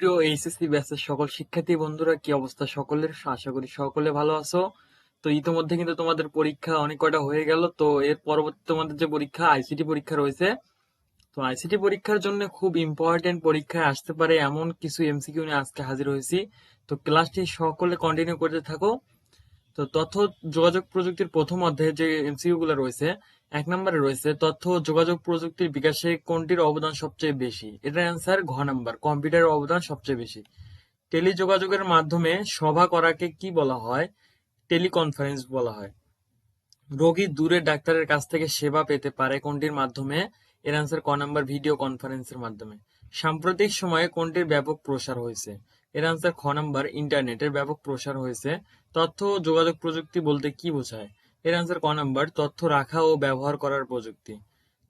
সুপ্রিয় এইচএসসি ব্যাচের সকল শিক্ষার্থী বন্ধুরা, কি অবস্থা সকলের? আশা করি সকলে ভালো আছো। তো ইতোমধ্যে কিন্তু তোমাদের পরীক্ষা অনেক কয়টা হয়ে গেল। তো এর পরবর্তী তোমাদের যে পরীক্ষা আইসিটি পরীক্ষা রয়েছে। তো আইসিটি পরীক্ষার জন্য খুব ইম্পর্টেন্ট পরীক্ষায় আসতে পারে এমন কিছু এমসিকিউ নিয়ে আজকে হাজির হয়েছি। তো ক্লাসটি সকলে কন্টিনিউ করতে থাকো। তো তথ্য, যোগাযোগ প্রযুক্তির প্রথম অধ্যায়ে যে এমসিকিউ গুলো রয়েছে এক নম্বরে রয়েছে তথ্য ও যোগাযোগ প্রযুক্তির বিকাশে কোনটির অবদান সবচেয়ে বেশি? এটার অ্যান্সার ঘ নাম্বার কম্পিউটারের অবদান সবচেয়ে বেশি। টেলিযোগাযোগের মাধ্যমে সভা করাকে কি বলা হয়? টেলিকনফারেন্স বলা হয়। রোগী দূরে ডাক্তারের কাছ থেকে সেবা পেতে পারে কোনটির মাধ্যমে? এর অ্যান্সার ক নাম্বার ভিডিও কনফারেন্সের মাধ্যমে। সাম্প্রতিক সময়ে কোনটির ব্যাপক প্রসার হয়েছে? এর অ্যান্সার খ নাম্বার ইন্টারনেটের ব্যাপক প্রসার হয়েছে। তথ্য ও যোগাযোগ প্রযুক্তি বলতে কি বোঝায়? এর অ্যান্সার ক নাম্বার তথ্য রাখা ও ব্যবহার করার প্রযুক্তি।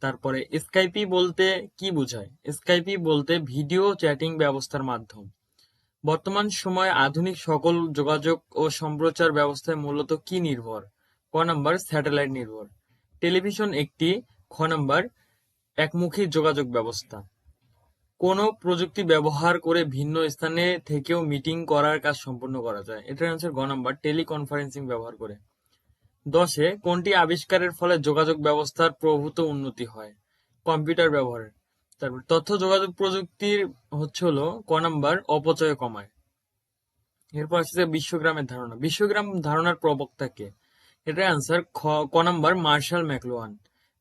তারপরে স্কাইপি বলতে কি বোঝায়? স্কাইপি বলতে ভিডিও চ্যাটিং ব্যবস্থার মাধ্যম। বর্তমান সময়ে আধুনিক সকল যোগাযোগ ও সম্প্রচার ব্যবস্থায় মূলত কি নির্ভর? ক নাম্বার স্যাটেলাইট নির্ভর। টেলিভিশন একটি, খ নাম্বার একমুখী যোগাযোগ ব্যবস্থা। কোন প্রযুক্তি ব্যবহার করে ভিন্ন স্থানে থেকেও মিটিং করার কাজ সম্পন্ন করা যায়। এটার অ্যান্সার গ নাম্বার টেলিকনফারেন্সিং ব্যবহার করে। দশে কোনটি আবিষ্কারের ফলে যোগাযোগ ব্যবস্থার প্রভূত উন্নতি হয়? কম্পিউটার ব্যবহারের। তারপর তথ্য যোগাযোগ প্রযুক্তির হচ্ছে হলো ক নাম্বার, অপচয় কমায়। এরপর আসছে বিশ্বগ্রামের ধারণা। বিশ্বগ্রাম ধারণার প্রবক্তা কে? এটার অ্যান্সার ক নাম্বার মার্শাল ম্যাকলোয়ান।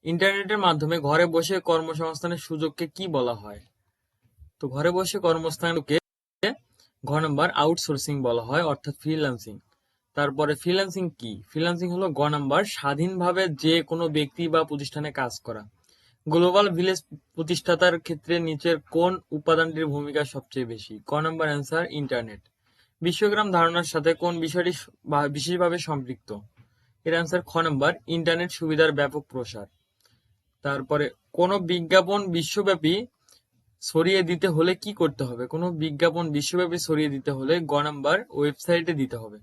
ইন্টারনেটের মাধ্যমে ঘরে বসে কর্মসংস্থানের সুযোগকে কি বলা হয়? তো ঘরে বসে কর্মস্থানকে ঘ নাম্বার আউটসোর্সিং বলা হয়, অর্থাৎ ফ্রিল্যান্সিং তারপরে ফ্রিল্যান্সিং কি? ফ্রিল্যান্সিং হলো গ নাম্বার, স্বাধীনভাবে যে কোনো ব্যক্তি বা প্রতিষ্ঠানে কাজ করা। গ্লোবাল ভিলেজ প্রতিষ্ঠাতার ক্ষেত্রে নিচের কোন উপাদানটির ভূমিকা সবচেয়ে বেশি? ক নাম্বার অ্যান্সার ইন্টারনেট বিশ্বগ্রাম ধারণার সাথে কোন বিষয়টি বিশেষভাবে সম্পৃক্ত? এর অ্যান্সার খ নাম্বার ইন্টারনেট সুবিধার ব্যাপক প্রসার। তারপরে, কোন বিজ্ঞাপন বিশ্বব্যাপী ছড়িয়ে দিতে হলে কি করতে হবে? কোনো বিজ্ঞাপন বিশ্বব্যাপী ছড়িয়ে দিতে হলে গ নাম্বার ওয়েবসাইটে দিতে হবে।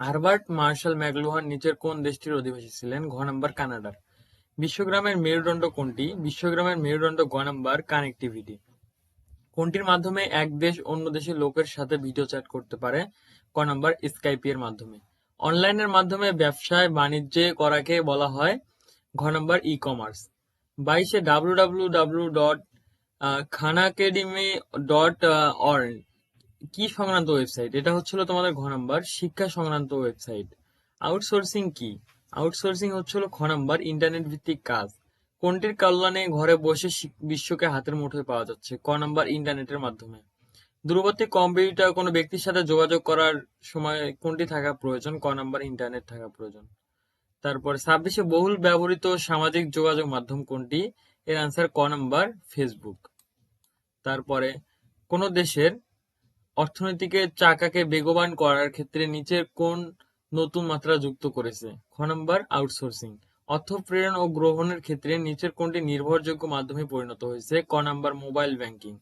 হারবার্ট মার্শাল ম্যাকলুহান নিচের কোন দেশটির অধিবাসী ছিলেন? ঘ নম্বর কানাডার। বিশ্বগ্রামের মেরুদণ্ড কোনটি? বিশ্বগ্রামের মেরুদণ্ড গ নাম্বার কানেক্টিভিটি। কোনটির মাধ্যমে এক দেশ অন্য দেশের লোকের সাথে ভিডিও চ্যাট করতে পারে? ক নম্বর স্কাইপি এর মাধ্যমে। অনলাইনের মাধ্যমে ব্যবসায় বাণিজ্যে করাকে বলা হয় ঘ নম্বর ই কমার্স বাইশে W W W dot Khan Academy dot org কি সংক্রান্ত ওয়েবসাইট? এটা হচ্ছিল তোমাদের ঘ নাম্বার, শিক্ষা সংক্রান্ত ওয়েবসাইট। আউটসোর্সিং কি? আউটসোর্সিং হচ্ছিল খ নাম্বার, ইন্টারনেট ভিত্তিক কাজ। কোনটির কল্যাণে ঘরে বসে বিশ্বকে হাতের মুঠোয় পাওয়া যাচ্ছে? ক নাম্বার, ইন্টারনেটের মাধ্যমে। দূরবর্তী কম্পিউটার কোনো ব্যক্তির সাথে যোগাযোগ করার সময় কোনটি থাকা প্রয়োজন? ক নাম্বার, ইন্টারনেট থাকা প্রয়োজন। তারপর ছাব্বিশে বহুল ব্যবহৃত সামাজিক যোগাযোগ মাধ্যম কোনটি? এর আনসার ক নাম্বার ফেসবুক তারপরে কোন দেশের অর্থনীতিকে চাকাকে বেগবান করার ক্ষেত্রে নিচের কোন নতুন মাত্রা যুক্ত করেছে? খ নাম্বার আউটসোর্সিং অর্থ প্রেরণ ও গ্রহণের ক্ষেত্রে নিচের কোনটি নির্ভরযোগ্য মাধ্যমে পরিণত হয়েছে? ক নাম্বার মোবাইল ব্যাংকিং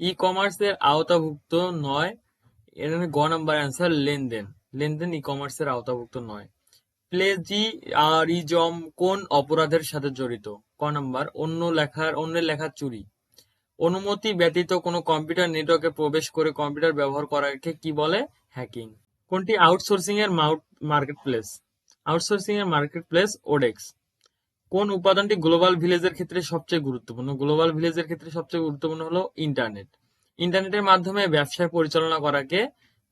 ই কমার্সের আওতাভুক্ত নয়, এর গ নাম্বার অ্যান্সার লেনদেন। লেনদেন ই কমার্সের আওতাভুক্ত নয়। প্লেজি প্লেজিয়ারিজম কোন অপরাধের সাথে জড়িত? ক নাম্বার, অন্য লেখার, অন্যের লেখার চুরি। অনুমতি ব্যতীত কোনো কম্পিউটার নেটওয়ার্কে প্রবেশ করে কম্পিউটার ব্যবহার করাকে কি বলে? হ্যাকিং কোনটি আউটসোর্সিং এর মার্কেট প্লেস আউটসোর্সিং এর মার্কেট প্লেস ওডেক্স কোন উপাদানটি গ্লোবাল ভিলেজের ক্ষেত্রে সবচেয়ে গুরুত্বপূর্ণ? গ্লোবাল ভিলেজের ক্ষেত্রে সবচেয়ে গুরুত্বপূর্ণ হলো ইন্টারনেট ইন্টারনেটের মাধ্যমে ব্যবসায় পরিচালনা করাকে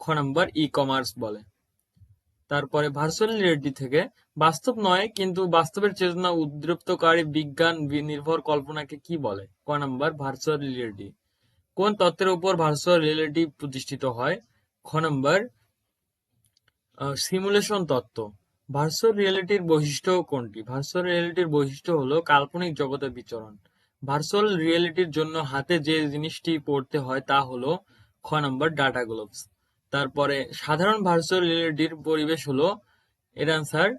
খ নাম্বার ই কমার্স বলে। তারপরে ভার্চুয়াল রিয়েলিটি থেকে। বাস্তব নয়, কিন্তু বাস্তবের চেতনা উদ্দীপ্তকারী বিজ্ঞান নির্ভর কল্পনাকে কি বলে? ক নাম্বার, ভার্চুয়াল রিয়েলিটি। কোন তত্ত্বের উপর ভার্চুয়াল রিয়েলিটি প্রতিষ্ঠিত হয়? খ নাম্বার সিমুলেশন তত্ত্ব। ভার্চুয়াল রিয়েলিটির বৈশিষ্ট্য কোনটি? ভার্চুয়াল রিয়েলিটির বৈশিষ্ট্য হলো কাল্পনিক জগতের বিচরণ। ভার্চুয়াল রিয়েলিটির জন্য হাতে যে জিনিসটি পড়তে হয় তা হলো খ নম্বর, ডাটা গ্লোভস। তারপরে সাধারণ ভার্চুয়াল রিয়েলিটির পরিবেশ হলো, এর আনসার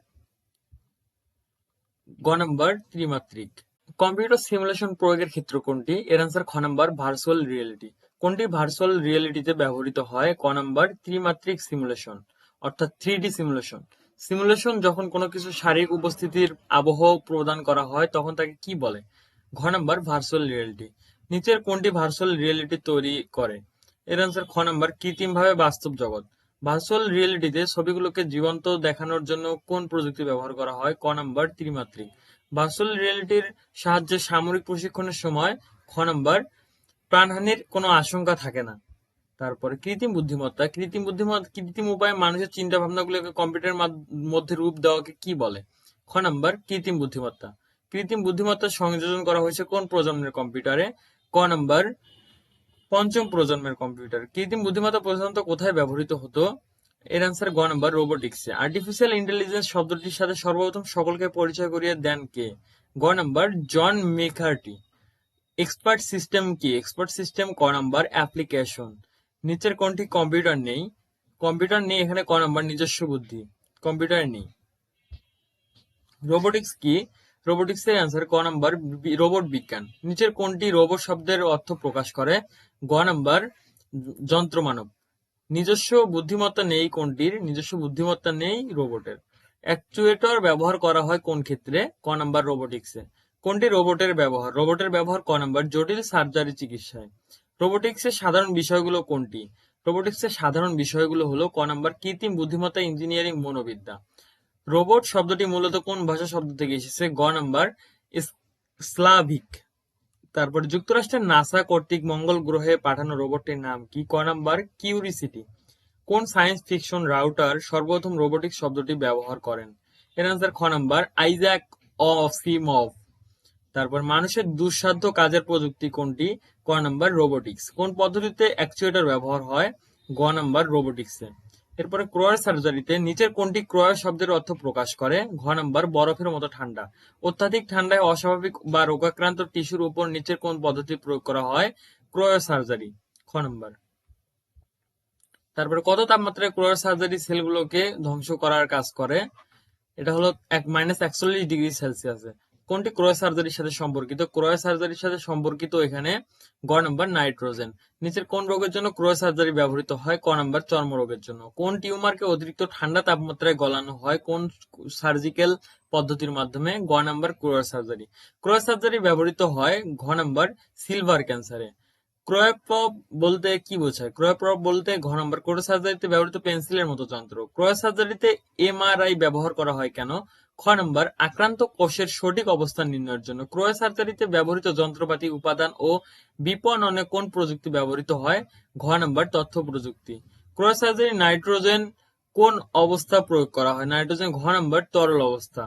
গ নাম্বার ত্রিমাত্রিক। কম্পিউটার সিমুলেশন প্রয়োগের ক্ষেত্র কোনটি? এর আনসার খ নাম্বার ভার্চুয়াল রিয়েলিটি কোনটি ভার্চুয়াল রিয়েলিটিতে ব্যবহৃত হয়? ক নাম্বার ত্রিমাত্রিক সিমুলেশন অর্থাৎ থ্রি ডি সিমুলেশন সিমুলেশন যখন কোনো কিছু শারীরিক উপস্থিতির আবহ প্রদান করা হয়, তখন তাকে কি বলে? ঘ নাম্বার ভার্চুয়াল রিয়েলিটি নিচের কোনটি ভার্চুয়াল রিয়েলিটি তৈরি করে? এর আনসার খ নাম্বার কৃত্রিমভাবে বাস্তব জগৎ। ভার্চুয়াল রিয়েলিটিতে ছবিগুলোকে জীবন্ত দেখানোর জন্য কোন প্রযুক্তি ব্যবহার করা হয়? ক নাম্বার ত্রিমাত্রিক। ভার্চুয়াল রিয়েলিটির সাহায্যে সামরিক প্রশিক্ষণের সময় খ নাম্বার প্রাণহানির কোনো আশঙ্কা থাকে না। তারপরে কৃত্রিম বুদ্ধিমত্তা। কৃত্রিম বুদ্ধিমত্তা, কৃত্রিম উপায়ে মানুষের চিন্তা ভাবনাগুলোকে কম্পিউটারের মাধ- মধ্যে রূপ দেওয়াকে কি বলে? খ নাম্বার কৃত্রিম বুদ্ধিমত্তা। কৃত্রিম বুদ্ধিমত্তা সংযোজন করা হয়েছে কোন প্রজন্মের কম্পিউটারে? ক নাম্বার পঞ্চম প্রজন্মের কম্পিউটার। কৃত্রিম বুদ্ধিমত্তা প্রধানত কোথায় ব্যবহৃত হতো? এর অ্যান্সার গ নাম্বার রোবোটিক্সে আর্টিফিশিয়াল ইন্টেলিজেন্স শব্দটির সাথে সর্বপ্রথম সকলকে পরিচয় করিয়ে দেন কে? গ number John McCarthy expert system কি? এক্সপার্ট সিস্টেম ক নাম্বার অ্যাপ্লিকেশন নিচের কোনটি? কম্পিউটার নেই। কম্পিউটার নেই, এখানে ক নাম্বার নিজস্ব বুদ্ধি। কম্পিউটার নেই। রোবোটিক্স কি? রোবোটিক্স এর অ্যান্সার ক নাম্বার রোবট বিজ্ঞান। নিচের কোনটি রোবট শব্দের অর্থ প্রকাশ করে? গ নাম্বার যন্ত্র মানব। নিজস্ব বুদ্ধিমত্তা নেই কোনটির? নিজস্ব বুদ্ধিমত্তা নেই রোবটের অ্যাকচুয়েটর ব্যবহার করা হয় কোন ক্ষেত্রে? ক নাম্বার রোবোটিক্সে কোনটি রোবটের ব্যবহার? রোবটের ব্যবহার ক নাম্বার জটিল সার্জারি চিকিৎসায়। রোবোটিক্সের সাধারণ বিষয়গুলো কোনটি? রোবোটিক্সের সাধারণ বিষয়গুলো হলো ক নাম্বার কৃত্রিম বুদ্ধিমত্তা ইঞ্জিনিয়ারিং মনোবিদ্যা। রোবট শব্দটি মূলত কোন ভাষা শব্দ থেকে এসেছে? গ নাম্বার স্লাভিক। তারপরে যুক্তরাষ্ট্রের নাসা কর্তৃক মঙ্গল গ্রহে পাঠানো রোবটটির নাম কি? ক নাম্বার, কিউরিসিটি। কোন সায়েন্স ফিকশন রাউটার সর্বপ্রথম রোবোটিক শব্দটি ব্যবহার করেন? এর আনসার খ নাম্বার, আইজ্যাক অফিমভ তারপর মানুষের দুঃসাধ্য কাজের প্রযুক্তি কোনটি? ক নাম্বার, রোবোটিক্স। কোন পদ্ধতিতে অ্যাকচুয়েটর ব্যবহার হয়? গ নাম্বার, রোবোটিক্সে। এরপরে ক্রয় সার্জারিতে নিচের কোনটি ক্রয় শব্দের অর্থ প্রকাশ করে? ঘ নাম্বার, বরফের মতো ঠান্ডা। অত্যাধিক ঠান্ডায় অস্বাভাবিক বা রোগাক্রান্ত টিস্যুর উপর নিচের কোন পদ্ধতি প্রয়োগ করা হয়? ক্রয় সার্জারি। খ নাম্বার। তারপরে কত তাপমাত্রায় ক্রয় সার্জারি সেলগুলোকে ধ্বংস করার কাজ করে? এটা হলো এক মাইনাস একচল্লিশ ডিগ্রি সেলসিয়াসে। কোনটি ক্রয় সার্জারির সাথে সম্পর্কিত? ক্রয় সার্জারির সাথে সম্পর্কিত এখানে গ নাম্বার নাইট্রোজেন। নিচের কোন রোগের জন্য ক্রয় সার্জারি ব্যবহৃত হয়? ক নাম্বার চর্ম রোগের জন্য। কোন টিউমারকে অতিরিক্ত ঠান্ডা তাপমাত্রায় গলানো হয়? কোন সার্জিক্যাল পদ্ধতির মাধ্যমে? গ নাম্বার ক্রয় সার্জারি। ক্রয় সার্জারি ব্যবহৃত হয় ঘ নাম্বার সিলভার ক্যান্সারে। ক্রয়প্রব বলতে কি বোঝায়? ক্রয়প্রব বলতে ঘ নম্বর ক্রয় সার্জারিতে ব্যবহৃত পেন্সিলের মতো যন্ত্র। ক্রয় সার্জারিতে এমআরআই ব্যবহার করা হয় কেন? খ নম্বর আক্রান্ত কোষের সঠিক অবস্থান নির্ণয়ের জন্য। ক্রয় সার্জারিতে ব্যবহৃত যন্ত্রপাতি, উপাদান ও বিপণনে কোন প্রযুক্তি ব্যবহৃত হয়? ঘ নম্বর তথ্য প্রযুক্তি। ক্রয় সার্জারি নাইট্রোজেন কোন অবস্থা প্রয়োগ করা হয়? নাইট্রোজেন, ঘ নম্বর তরল অবস্থা।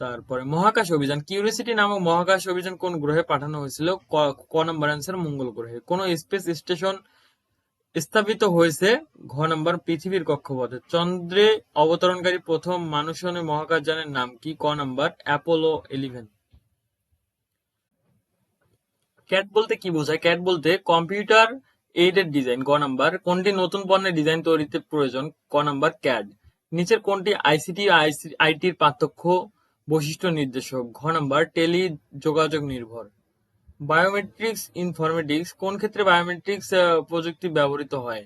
তারপরে মহাকাশ অভিযান। কিউরিসিটি নামক মহাকাশ অভিযান কোন গ্রহে পাঠানো হয়েছিল? ক- নম্বর অ্যান্সার মঙ্গল গ্রহে। কোন স্পেস স্টেশন স্থাপিত হয়েছে? ঘ নম্বর পৃথিবীর কক্ষপথে। চন্দ্রে অবতরণকারী প্রথম মানুষজনের মহাকাশযানের নাম কি? ক নম্বর অ্যাপোলো ইলেভেন ক্যাট বলতে কি বোঝায়? ক্যাট বলতে কম্পিউটার এইডেড ডিজাইন ক নাম্বার কোনটি নতুন পণ্যের ডিজাইন তৈরিতে প্রয়োজন? ক নাম্বার ক্যাড নিচের কোনটি আইসিটি আইটির পার্থক্য? বৈশিষ্ট্য নির্দেশক, ঘ নাম্বার টেলি যোগাযোগ নির্ভর। বায়োমেট্রিক্স ইনফরমেটিক্স কোন ক্ষেত্রে বায়োমেট্রিক্স প্রযুক্তি ব্যবহৃত হয়?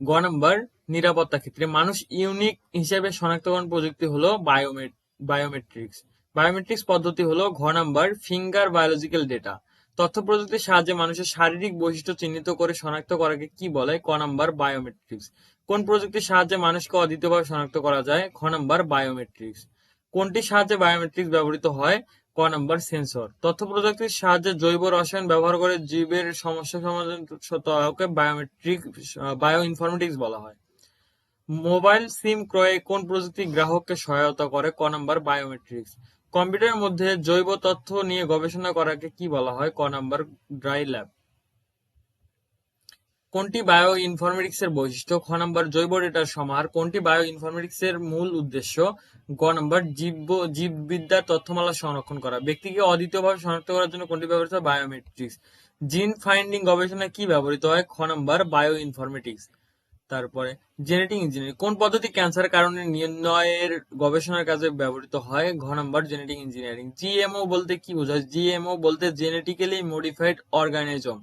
গ নাম্বার, নিরাপত্তা ক্ষেত্রে। মানুষ ইউনিক হিসেবে শনাক্তকরণ প্রযুক্তি হলো বায়োমেট বায়োমেট্রিক্স বায়োমেট্রিক্স পদ্ধতি হলো ঘ নাম্বার ফিঙ্গার বায়োলজিক্যাল ডেটা তথ্য প্রযুক্তির সাহায্যে মানুষের শারীরিক বৈশিষ্ট্য চিহ্নিত করে শনাক্ত করাকে কি বলে? ক নাম্বার বায়োমেট্রিক্স কোন প্রযুক্তির সাহায্যে মানুষকে অদ্বিতীয়ভাবে শনাক্ত করা যায়? খ নাম্বার বায়োমেট্রিক্স কোনটির সাহায্যে বায়োমেট্রিক্স ব্যবহৃত হয়? ক নাম্বার সেন্সর তথ্য প্রযুক্তির সাহায্যে জৈব রসায়ন ব্যবহার করে জীবের সমস্যা সমাধানকে বায়োমেট্রিক বায়ো ইনফরমেটিক্স বলা হয়। মোবাইল সিম ক্রয়ে কোন প্রযুক্তি গ্রাহককে সহায়তা করে? ক নাম্বার বায়োমেট্রিক্স কম্পিউটারের মধ্যে জৈব তথ্য নিয়ে গবেষণা করাকে কি বলা হয়? ক নাম্বার ড্রাই ল্যাব কোনটি বায়ো ইনফরমেটিক্স এর বৈশিষ্ট্য? খ নাম্বার, জৈব ডেটার সমাহার কোনটি বায়ো ইনফরমেটিক্স এর মূল উদ্দেশ্য? গ নাম্বার, জীব জীববিদ্যার তথ্যমালা সংরক্ষণ করা। ব্যক্তিকে অদ্বিতীয়ভাবে শনাক্ত করার জন্য কোনটি ব্যবহৃত? হয় বায়োমেট্রিক্স। জিন ফাইন্ডিং গবেষণায় কি ব্যবহৃত হয়? খ নাম্বার বায়ো ইনফরমেটিক্স তারপরে, জেনেটিক ইঞ্জিনিয়ারিং। কোন পদ্ধতি ক্যান্সার কারণে নির্ণয়ের গবেষণার কাজে ব্যবহৃত হয়? ঘ নম্বর, জেনেটিক ইঞ্জিনিয়ারিং। জিএমও বলতে কি বোঝায়? জিএমও বলতে জেনেটিক্যালি মডিফাইড অর্গানিজম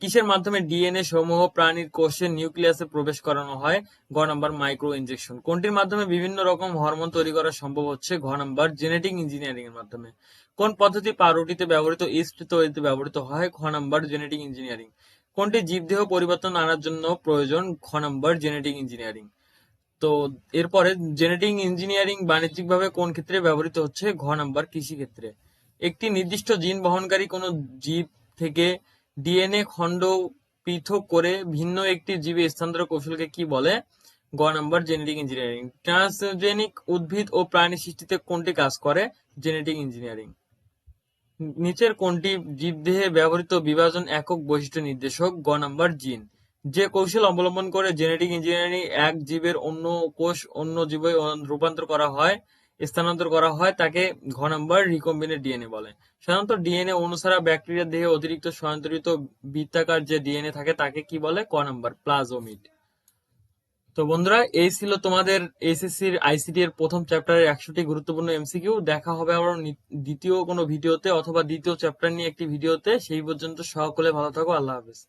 কিসের মাধ্যমে ডিএনএ সমূহ প্রাণীর কোষের নিউক্লিয়াসে প্রবেশ করানো হয়? ঘ নাম্বার মাইক্রো ইনজেকশন কোনটির মাধ্যমে বিভিন্ন রকম হরমোন তৈরি করা সম্ভব হচ্ছে? ঘ নাম্বার, জেনেটিক ইঞ্জিনিয়ারিং এর মাধ্যমে। কোন পদ্ধতি পাউরুটিতে ব্যবহৃত, ইস্ট তৈরিতে ব্যবহৃত হয়? ঘ নাম্বার, জেনেটিক ইঞ্জিনিয়ারিং। কোনটি জীবদেহ পরিবর্তন আনার জন্য প্রয়োজন? ঘ নাম্বার, জেনেটিক ইঞ্জিনিয়ারিং। তো এরপরে, জেনেটিক ইঞ্জিনিয়ারিং বাণিজ্যিকভাবে কোন ক্ষেত্রে ব্যবহৃত হচ্ছে? ঘ নাম্বার কৃষি ক্ষেত্রে একটি নির্দিষ্ট জিন বহনকারী কোন জীব থেকে ডিএনএ খণ্ড পৃথক করে ভিন্ন একটি জীবে স্থানান্তর কৌশলকে কি বলে? গ নাম্বার জেনেটিক ইঞ্জিনিয়ারিং ট্রান্সজেনিক উদ্ভিদ ও প্রাণী সৃষ্টিতে কোনটি কাজ করে? জেনেটিক ইঞ্জিনিয়ারিং নিচের কোনটি জীবদেহে ব্যবহৃত বিভাজন একক বৈশিষ্ট্য নির্দেশক? গ নাম্বার জিন যে কৌশল অবলম্বন করে জেনেটিক ইঞ্জিনিয়ারিং এক জীবের অন্য কোষ, অন্য জীবে রূপান্তর করা হয় স্থানান্তর করা হয়, তাকে ঘ নাম্বার রিকম্বিনেট ডিএনএ বলে। সাধারণত ডিএনএ অনুসারা ব্যাকটেরিয়ার দেহে অতিরিক্ত স্বয়ংতরিত বৃত্তাকার যে ডিএনএ থাকে, তাকে কি বলে? ক নাম্বার প্লাজোমিড তো বন্ধুরা, এই ছিল তোমাদের এসএসসির আইসিটি এর প্রথম চ্যাপ্টারের একশোটি গুরুত্বপূর্ণ এমসিকিউ দেখা হবে আবার দ্বিতীয় কোনো ভিডিওতে অথবা দ্বিতীয় চ্যাপ্টার নিয়ে একটি ভিডিওতে। সেই পর্যন্ত সকলে ভালো থাকো, আল্লাহ হাফেজ।